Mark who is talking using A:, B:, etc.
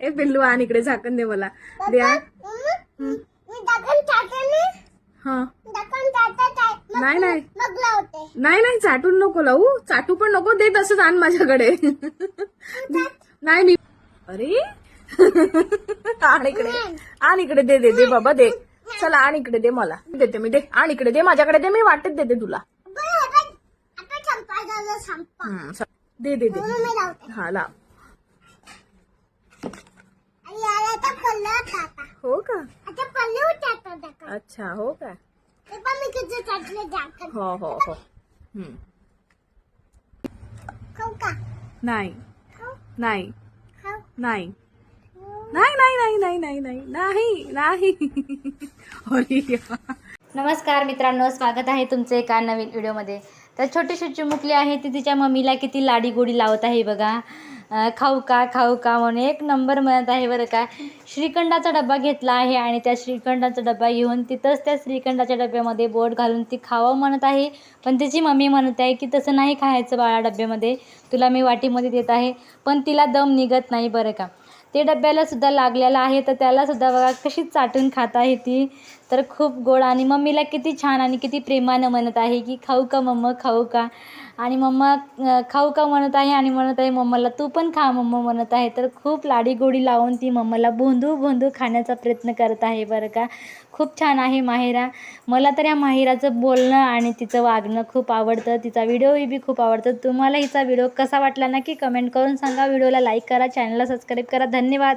A: ए पिल्लू आण इकडे झाकण दे मला. हं. नाही नाही. नाही नाही चाटून नको लावू. चाटू पण नको दे तसंच आण माझ्याकडे. नाही मी अरे. आण इकडे. आण इकडे दे दे दे बाबा दे. चला आण इकडे दे मला. देते मी दे. आण इकडे दे माझ्याकडे दे मी वाटत देते तुला. दे दे दे. हा लाव
B: आणि याला आता पल्लं होतं आता
A: हो का?
B: आता पल्ले होते आता दाखव.
A: अच्छा हो का?
B: ते पण मी किती टाकले दाखव
A: हो हो हो. हं.
B: खाऊ का?
A: नाही. नाही. नाही. नाही नाही नाही नाही नाही नाही. नाही नाही.
C: नमस्कार मित्रांनो स्वागत आहे तुमचे एका नवीन व्हिडिओमध्ये. तर छोटीशी चिमुकली आहे ती तिच्या मम्मीला किती लाडी गोडी लावत आहे बघा. खाऊ का खाऊ का म्हणून एक नंबर म्हणत आहे बरं का. श्रीखंडाचा डबा घेतला आहे आणि त्या श्रीखंडाचा डबा घेऊन तिथंच त्या श्रीखंडाच्या डब्यामध्ये बोट घालून ती खावं म्हणत आहे. पण तिची मम्मी म्हणत आहे की तसं नाही खायचं बाळा डब्यामध्ये. तुला मी वाटीमध्ये देत आहे. पण तिला दम निघत नाही बरं का. ते डब्याला सुद्धा लागलेलं आहे. तर त्याला सुद्धा बघा कशी चाटून खात आहे ती. तर खूप गोड आणि मम्मीला किती छान आणि किती प्रेमानं म्हणत आहे की खाऊ का मम्मा खाऊ का? आणि मम्मा खाऊ का म्हणत आहे आणि म्हणत आहे मम्माला तू पण खा मम्मा म्हणत आहे. तर खूप लाडी गोडी लावून ती मम्माला भोंदू भोंदू खाण्याचा प्रयत्न करत आहे बरं का? खूप छान आहे माहिरा. मला तर या माहिराचं बोलणं आणि तिचं वागणं खूप आवडतं. तिचा व्हिडिओही बी खूप आवडतं. तुम्हाला हिचा व्हिडिओ कसा वाटला नक्की कमेंट करून सांगा. व्हिडिओला लाईक करा चॅनलला सबस्क्राईब करा. धन्यवाद.